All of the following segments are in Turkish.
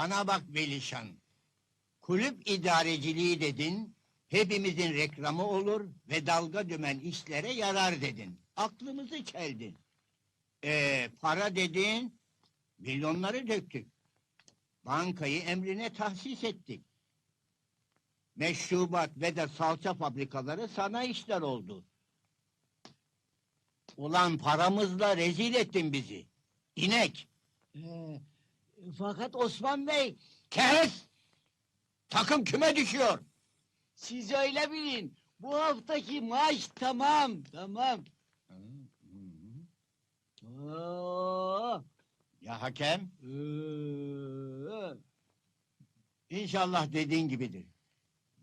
Bana bak Belişan. Kulüp idareciliği dedin, hepimizin reklamı olur ve dalga dümen işlere yarar dedin. Aklımızı çeldin. Ee, para dedin, milyonları döktük. Bankayı emrine tahsis ettik. Meşrubat ve de salça fabrikaları sana işler oldu. Ulan paramızla rezil ettin bizi. İnek. Ee, fakat Osman Bey, Kes! Takım küme düşüyor. siz öyle bilin. Bu haftaki maaş tamam, tamam. Oo, Ya hakem? ee, İnşallah dediğin gibidir.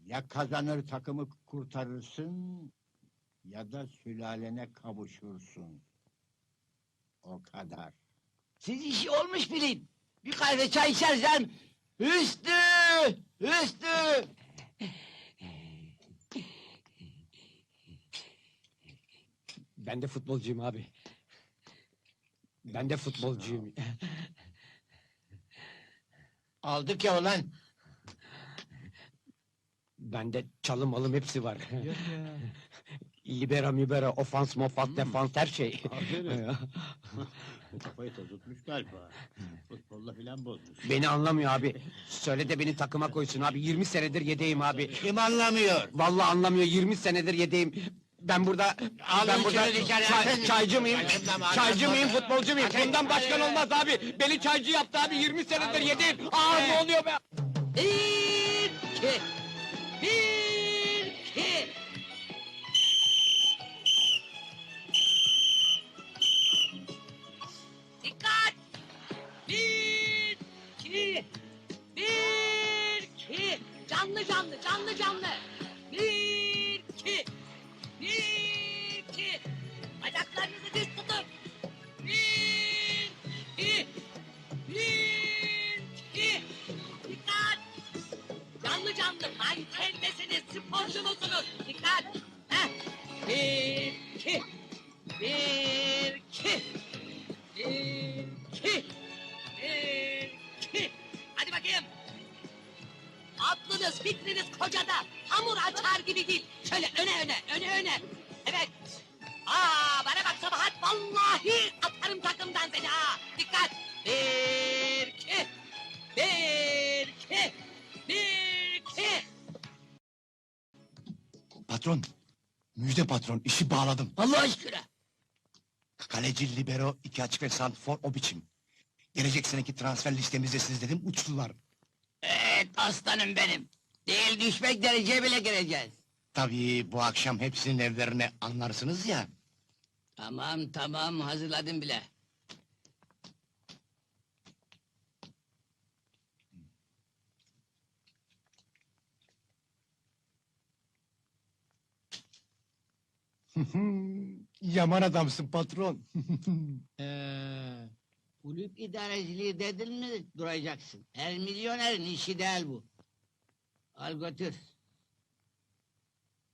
Ya kazanır takımı kurtarırsın ya da sülalene kavuşursun. O kadar. siz işi olmuş bilin. Bir kahve çay içersen, Hüsnü, Hüsnü. Ben de futbolcuyum abi. Ben de futbolcuyum. Aldık ya ulan. Bende çalım alım hepsi var. Libera mübera, ofans mofans, defans her şey. Kafayı tozutmuş galiba. Futbolla filan bozmuş. beni anlamıyor abi. Söyle de beni takıma koysun abi. 20 senedir yedeyim abi. Kim anlamıyor? Vallahi anlamıyor. 20 senedir yedeyim. Ben burada Alın ben burada şunu dışarı, çay- atın. çaycı mıyım? Çaycı atın. mıyım, futbolcu muyum? Atın. Bundan başkan olmaz abi. Beni çaycı yaptı abi. 20 senedir yedeyim. Aa ne oluyor be? İki, bir, müjde patron, işi bağladım. Allah aşkına. Kaleci, libero, iki açık ve santrfor o biçim. Gelecek seneki transfer listemizde siz dedim uçtular. Evet aslanım benim. Değil düşmek dereceye bile gireceğiz. Tabii bu akşam hepsinin evlerine anlarsınız ya. Tamam tamam hazırladım bile. Yaman adamsın patron. Ee, kulüp idareciliği dedin mi duracaksın. Her milyonerin işi değil bu. Al götür.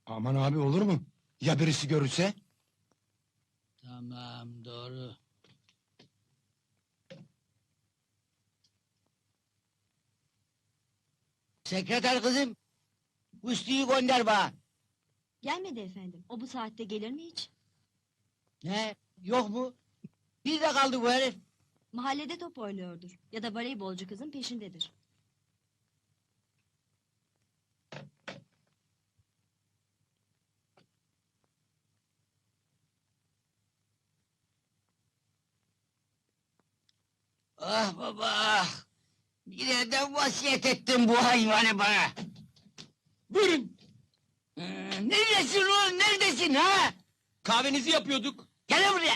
Aman abi olur mu? Ya birisi görürse? Tamam doğru. Sekreter kızım. Üstüyü gönder bana. Gelmedi efendim. O bu saatte gelir mi hiç? Ne? Yok mu? Bir de kaldı bu herif. Mahallede top oynuyordur. Ya da voleybolcu kızın peşindedir. Ah baba ah! Bir yerden vasiyet ettin bu hayvanı bana. Buyurun. Ee, neredesin oğlum neredesin ha? Kahvenizi yapıyorduk. Gel buraya.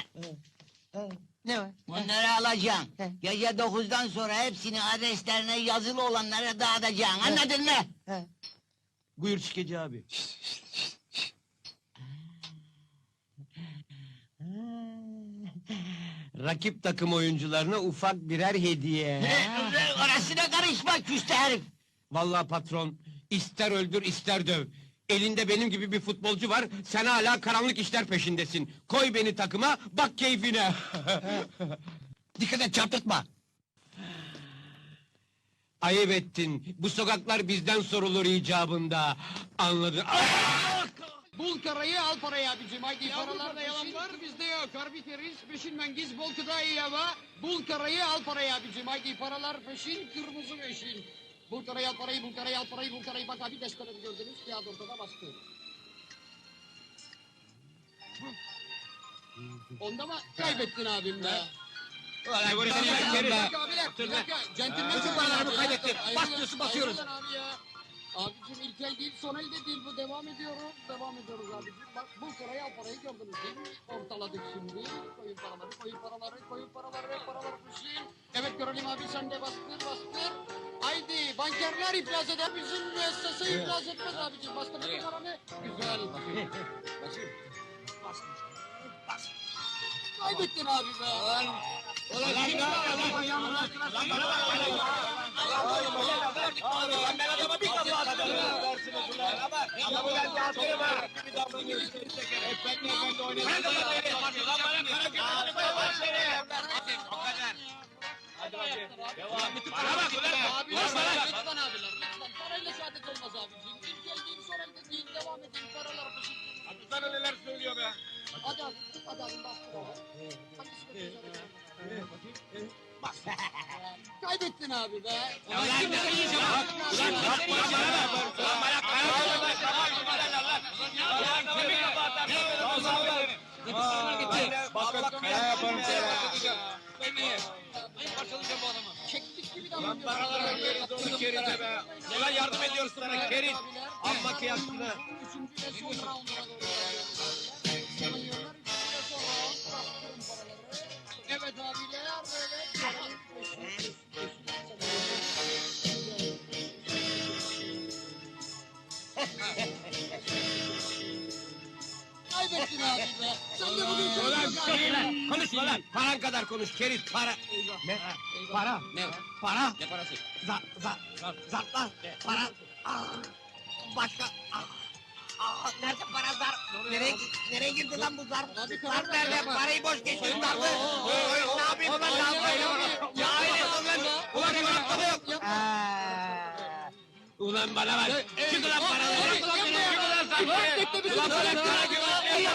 Ne var? Bunları alacaksın. Gece dokuzdan sonra hepsini adreslerine yazılı olanlara dağıtacaksın. Anladın mı? Buyur Şikeci abi. Rakip takım oyuncularına ufak birer hediye. Orasına karışma küste herif. Vallahi patron, ister öldür ister döv. Elinde benim gibi bir futbolcu var, sen hala karanlık işler peşindesin. Koy beni takıma, bak keyfine. Dikkat et çarpıtma. Ayıp ettin. Bu sokaklar bizden sorulur icabında. Anladın? Bul karayı al parayı abicim. Haydi paralar Paralarda yalan peşin. var bizde yok. Arbiteris peşinden giz bol kıda yava. Bul karayı al parayı abicim. Haydi paralar peşin kırmızı peşin. Bul karayı al parayı bul karayı al parayı bul karayı. Bak abi desteleri gördünüz. Kağıt ortada bastı. Onda mı kaybettin abim be? Ulan bu dakika, bir dakika. Centilmence paralarımı kaybettim. Basıyorsun, basıyoruz. Abicim ilk el değil, son elde değil bu. Devam ediyoruz, devam ediyoruz abicim. Bak bu parayı al parayı gördünüz değil mi? Ortaladık şimdi. Koyun paraları, koyun paraları, koyun paraları, paraları peşin. Evet görelim abi sen de bastır, bastır. Bankerler iflas eder, bizim müessese iflas etmez abicim. Bastırdın mı paranı? Güzel. Basayım. Basayım. Bastım. Bastım. Kaybettin abi be. Ulan şimdi ayağımın altına Abi, lütfen abiler, lütfen. Parayla saadet olmaz abiciğim. İlk el değil, son elde değil. Devam edin. Paralar peşin. Sana neler söylüyor be. Hadi abi, hadi abi abi. Sıkıntı Bas. Kaybettin abi be. Ulan ne yiyeceğim? Ulan yapma bana bak. Ulan bana Çektik gibi davranıyorsun. Neler yardım ediyoruz sana Kerim. Amma kıyasını. Üçüncü ve son rounduna doğru paraları. Evet abiler, evet. Kaybettin abi be. Sen de bugün çok lan konuşma lan. Paran kadar konuş keriz para. Ne? Para. Ne? Para. Ne parası? Za, za, zartlar. Para. Ah, başka. Ah, ah, nerede para zar? Nereye, nereye girdi lan bu zar? Zar nerede? Parayı boş geçirin oy, Ne yapayım ben Oğlum, lan ya, lan. Ulan çorapta da yok. Ulan bana bak. Çık ulan paraları. Çık ulan zarfı. Ulan bana para güvenli.